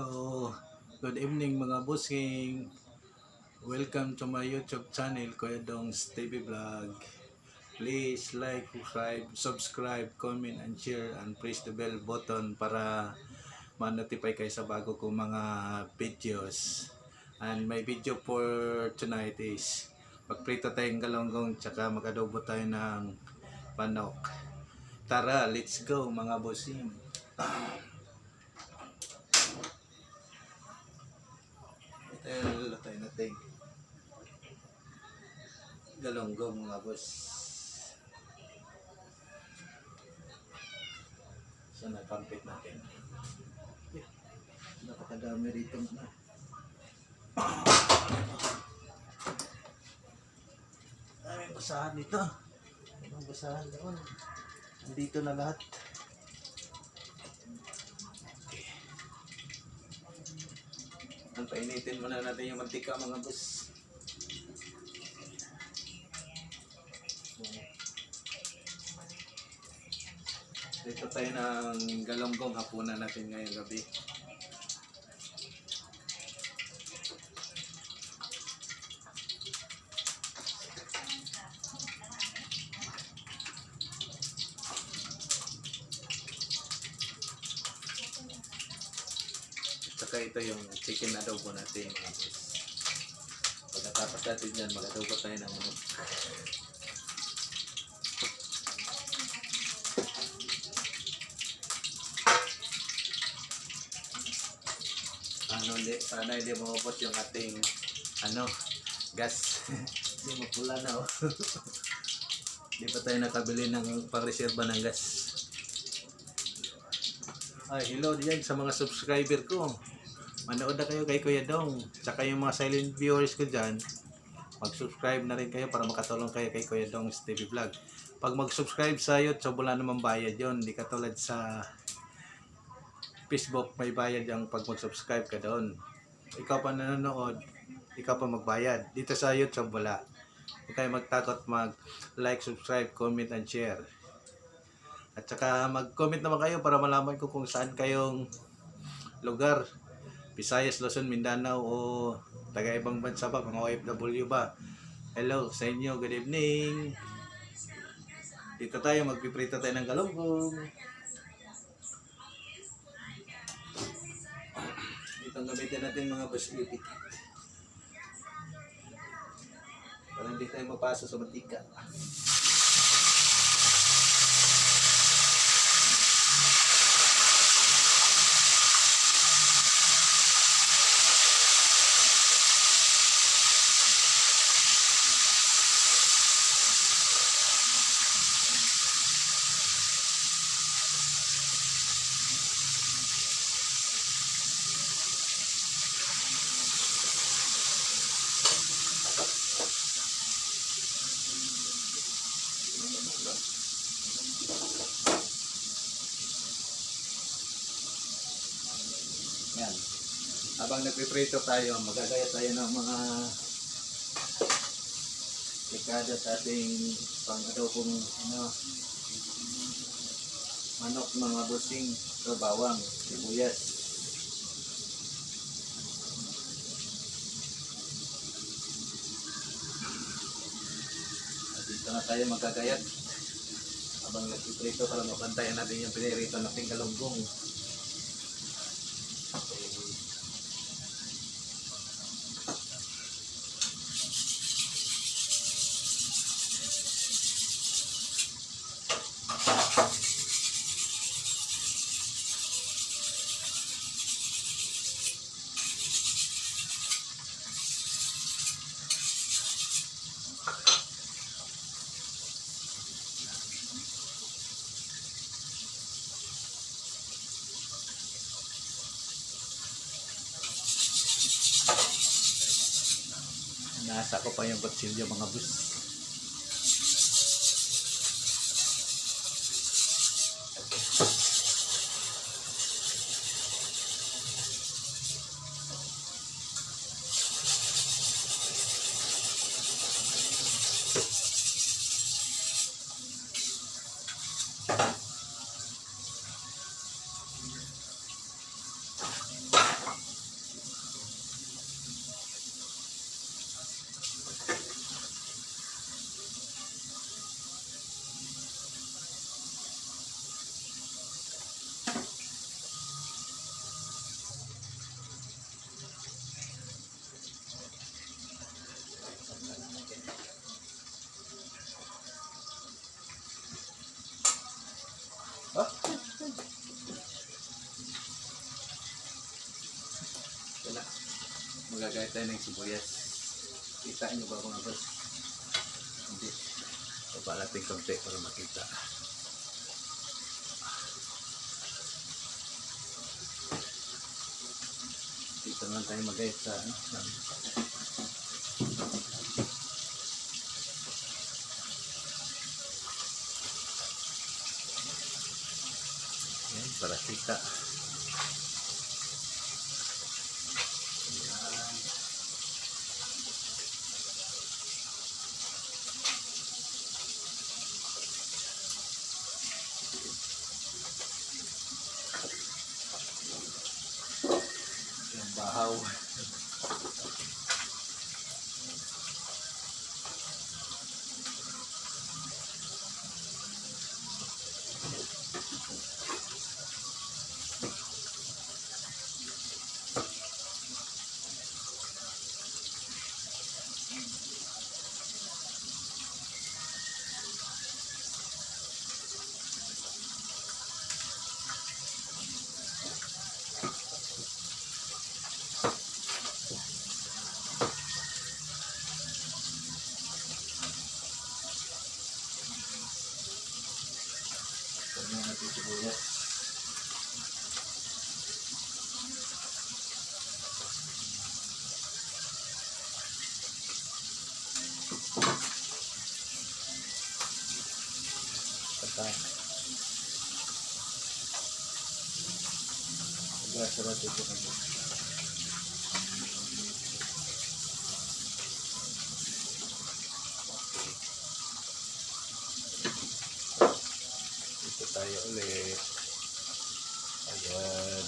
Hello, good evening mga busking. Welcome to my YouTube channel, Kuya Dong's TV Vlog. Please like, subscribe, subscribe, comment, and share, and press the bell button para ma-notify kayo sa bago kong mga videos. And my video for tonight is magprito tayong galonggong tsaka mag-adobo tayo ng manok. Tara, let's go mga bossing. Ito latay natin. Galonggong mga boss. So nakampit natin. Eh, Napakadami rito na. Dami basahan dito. Anong basahan doon? Dito na lahat. Ang painitin muna natin yung mantika mga boss. Dito tayo ng galonggong hapunan natin ngayong gabi. Saka ito yung chicken adobo natin. mga boss. Pagkatapos natin dyan, mag-adobo tayo ng manok. Ano, hindi, sana hindi maubos yung ating, ano, gas. Hindi mapula na, oh. Hindi pa tayo nakabili ng pang-reserva ng gas. Ay, hello diyan sa mga subscriber ko. Manood na kayo kay Kuya Dong. Tsaka yung mga silent viewers ko dyan, mag-subscribe na rin kayo para makatulong kayo kay Kuya Dong TV Vlog. Pag mag-subscribe sa YouTube, wala namang bayad yon Hindi katulad sa Facebook, may bayad yung pag mag-subscribe ka doon. Ikaw pa nanonood, ikaw pa magbayad. Dito sa YouTube, wala. Huwag kayo magtakot mag-like, subscribe, comment, and share. At saka mag-comment naman kayo para malaman ko kung saan kayong lugar. Visayas, Luzon, Mindanao o taga ibang bansa ba, mga OFW ba. Hello sa inyo, good evening. Dito tayo, magpiprito tayo ng galunggong. Dito ang gamitin natin mga basilitik. Para hindi tayo mapasa sa mantika. Habang nagpiprito tayo, magagaya tayo ng mga likada sa ating pang-adobong ano, manok, mga busing, o bawang, sibuyas. At dito na tayo magagayat. Habang nagpiprito para mapantayan natin yung pinirito nating galunggong. Nasa ko pa yung kutsilyo mga bus. Magagayat tayo ng sibuyas. Kita nyo ba mga boss? Hindi. Baba natin konti para makita. Dito lang tayo magayat sa ano. Para kita. Yan. Yung bahaw. Pwede natin sibuyas. Patay. Gas natin ito kanya. Dito tayo ulit. Ayan.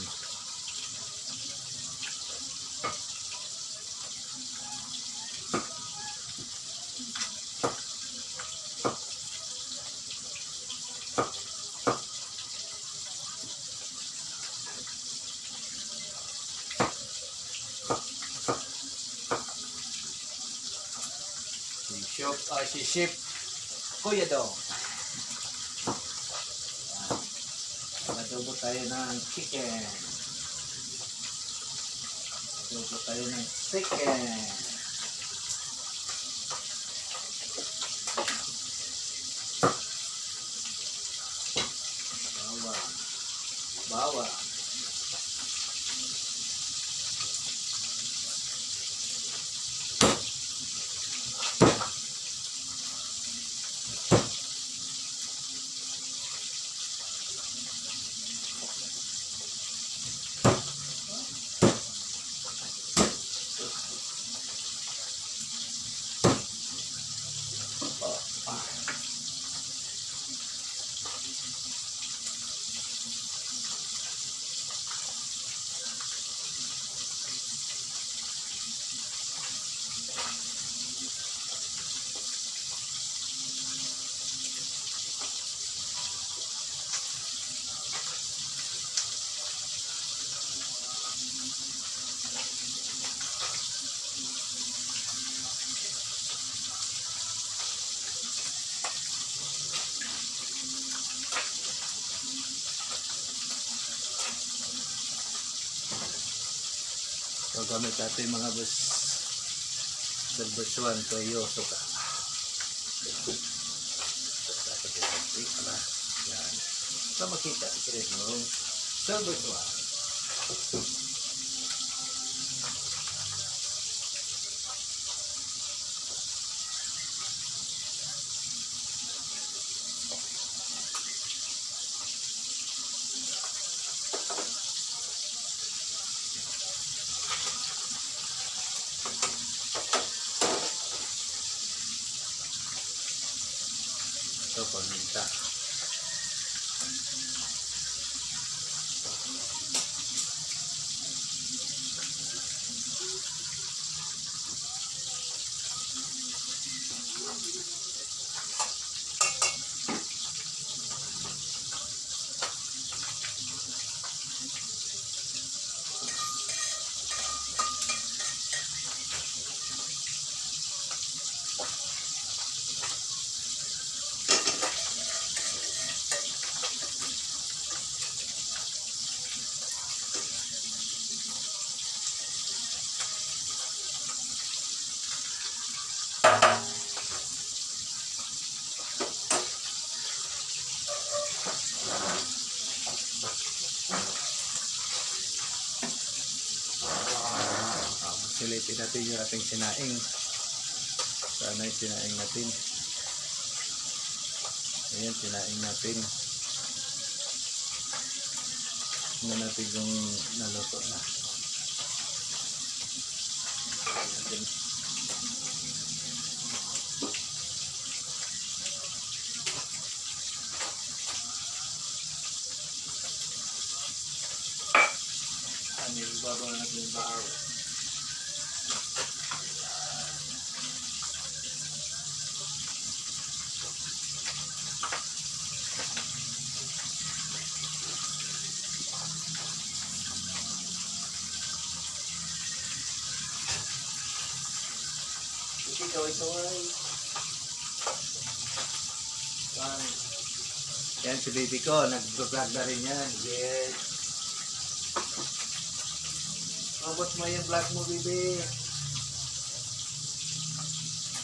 Si Shop, ah, si Ship, Kuya Dong. Adobo tayo ng chicken. Adobo tayo ng chicken. So gamit natin mga bus 1 Toyo Suka. Pagpik na. Yan. So makita kita yung Silver natin yung ating sinaing. Sana yung sinaing natin. Ayan, sinaing natin. Tingnan natin yung naluto na. Tingnan natin. Ano yung babaw natin yung baaw. Sige, kaway-kaway. Yan. Yan si baby ko, nag-vlog na rin yan. Yes. Abot mo yung vlog mo, baby.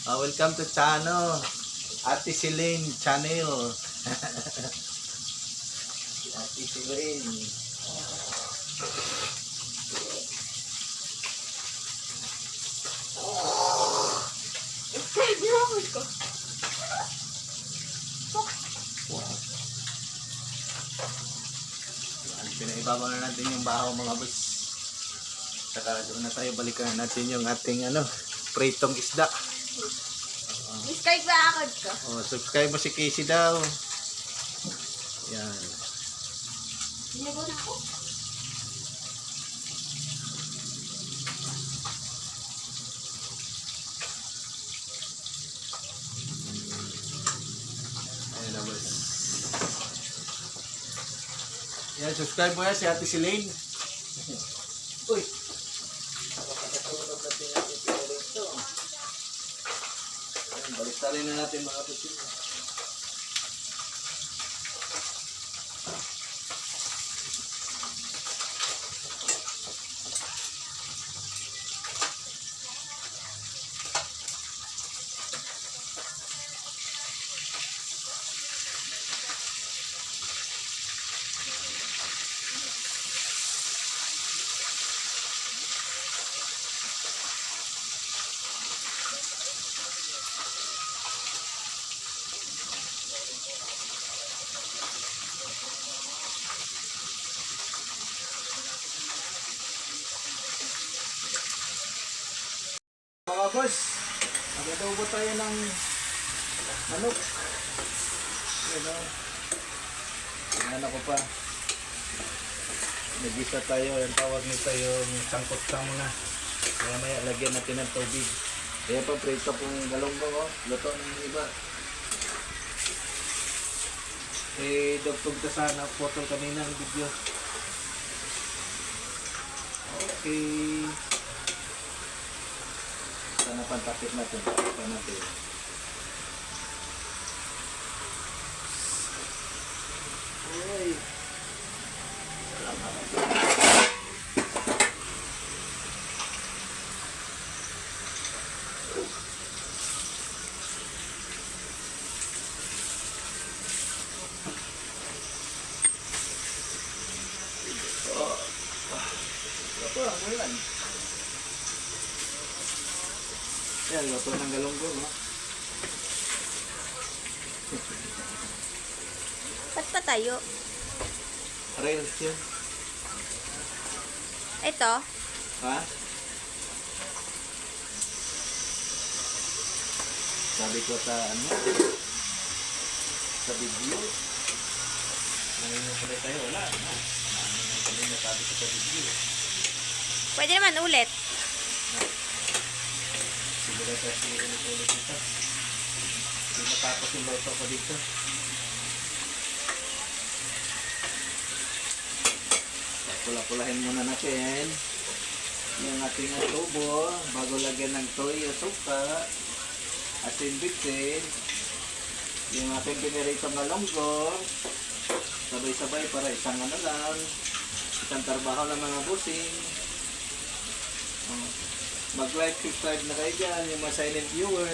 Ah, welcome to Chano. Ate Celine Channel. Ate Celine. Wow. Yan, pinaibabaw na natin yung bahaw mga boss. Saka doon na tayo balikan natin yung ating ano, pritong isda. Subscribe ba ako ko? Oh, subscribe mo si Casey daw. Yan. Sinago na ako. Ayan na boss. Yan, subscribe mo yan si Ate Celine. Uy! Baliktarin na natin mga kapatid. Mga boss, mag-adobo tayo ng manok. Yan o. Tingnan ako pa. Nagisa tayo, yung tawag nito yung sangkot na. Kaya maya lagyan natin ng tubig. Kaya pa prito pong galonggong oh. Luto ng iba. Eh, dugtog ta sana photo kanina ng video. Okay. Pantapit natin. Pa natin. Uy. Ito, ano yan? Yan, luto ng galonggong, no? Ba't pa tayo? Rails yun. Ito. Ha? Sabi ko sa ano? Sa video. Nangyayari pala tayo, wala. No? Ano nang kanina sabi ko sa video. Pwede naman ulit. Siguro kasi ulit-ulit ito. Hindi matapos yung luto ko dito. Pula-pulahin muna natin yung ating tubo bago lagyan ng toyo, suka, asin bitsin, yung ating piniritong malonggo, sabay-sabay para isang ano lang, isang trabaho ng mga busing. Mag-like, subscribe na kayo dyan, yung mga silent viewer.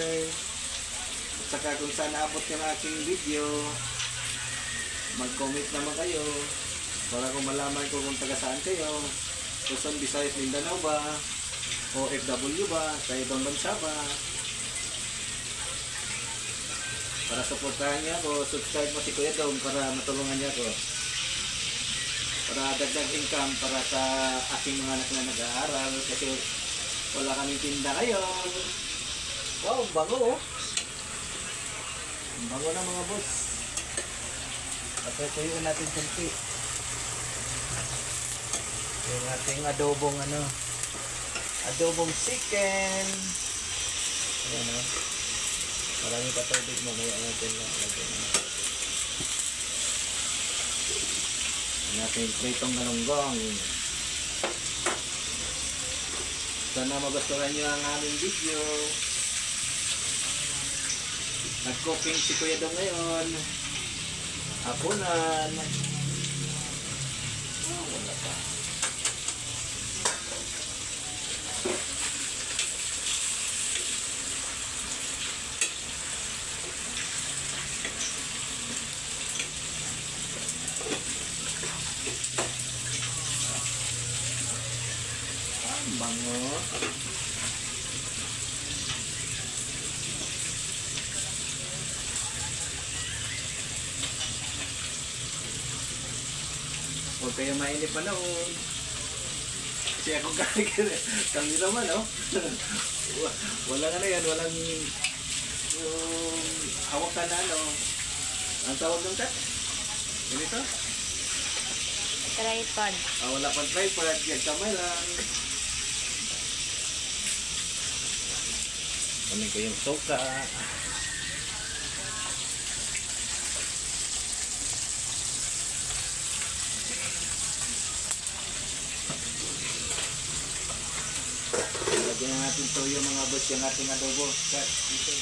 At saka kung saan naabot yung aking video, mag-comment naman kayo para kung malaman ko kung taga saan kayo. Luzon, Visayas, Mindanao ba? O OFW ba, sa ibang bansa ba. Para suportahan niya ako, subscribe mo si Kuya Dong para matulungan niya ako. Para dagdag income para sa aking mga anak na nag-aaral kasi wala kaming tinda ngayon. Wow, bago oh. Bago na mga boss. Patutuyuin natin kunti. Yung ating adobong ano. Adobong chicken. Ayan o. Marami pa tubig mamaya natin lang. Lagyan na. Ang ating pritong galunggong. Sana magustuhan nyo ang aming video. Nag-cooking si Kuya Dong ngayon. Hapunan. Oh, wala pa. Ah, ang bango. Huwag kayo mainip panahon. Kasi ako kakikir. Kami naman, oh. Wa- walang ano yan, walang yung hawakan na ano. Ang tawag ng tat? Ganito? Tripod. Ah, wala pang tripod, yan kamay lang. Kunin ko yung soka. Lagyan na natin toyo mga boss yung ating adobo. Kat, dito.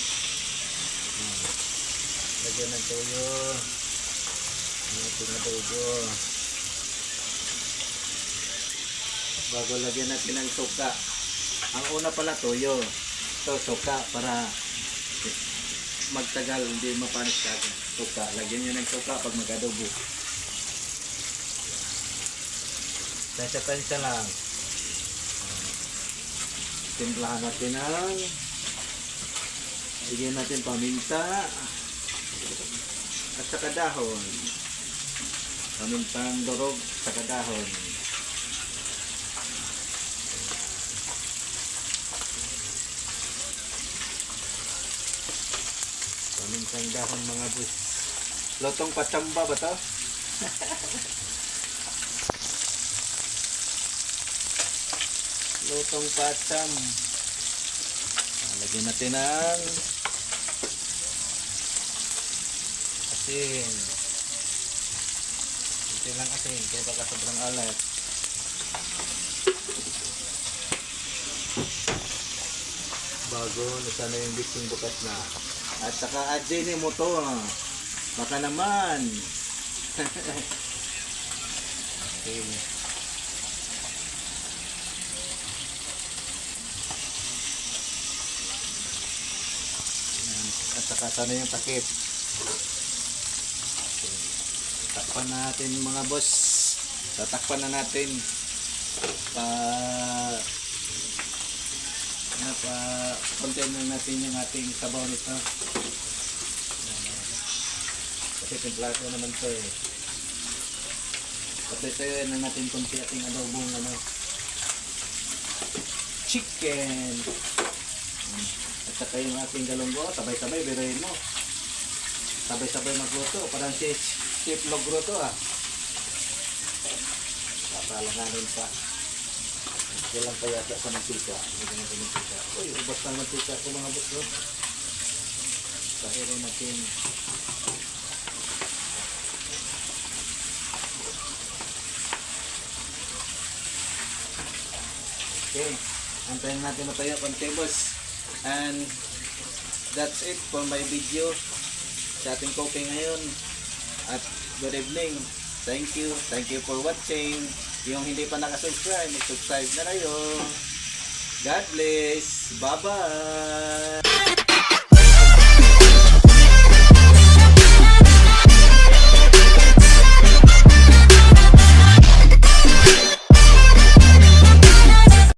Hmm. Lagyan ng toyo. Yung ating adobo. bago lagyan natin ng suka. Ang una pala toyo. Ito suka para magtagal hindi mapanis ka. Suka. Lagyan nyo ng suka pag mag-adobo. Tansya-tansya lang. Timplahan natin ng Bigyan natin paminta at saka dahon. Pamintang durog saka dahon. Pamintang dahon mga bus. Lotong patsamba ba to? Lotong patsam. Lagyan natin ng asin. Kunti lang asin, kaya baka sobrang alat. Bago, nasana yung bising bukas na. At saka adjinin mo to. Baka naman. okay. Yan. At saka sana yung takip. Takpan natin mga boss. Tatakpan na natin. Pa napa container natin yung ating sabaw nito. Kasi templato naman to eh. Patay na natin kunti ating adobong ano. Chicken. At saka yung ating galunggo, sabay-sabay, biruin mo. Sabay-sabay magluto. Parang si Chef Logro to ah. Papalanganin pa. Walang pa yata sa mantika. Hindi na natin mantika. Uy, ubas na mantika ko mga. Oh. Pahirin natin. Okay. Antayin natin matayo konti boss. And that's it for my video sa ating cooking ngayon. At good evening. Thank you. Thank you for watching. Yung hindi pa nakasubscribe, mag-subscribe na kayo. God bless. Bye-bye.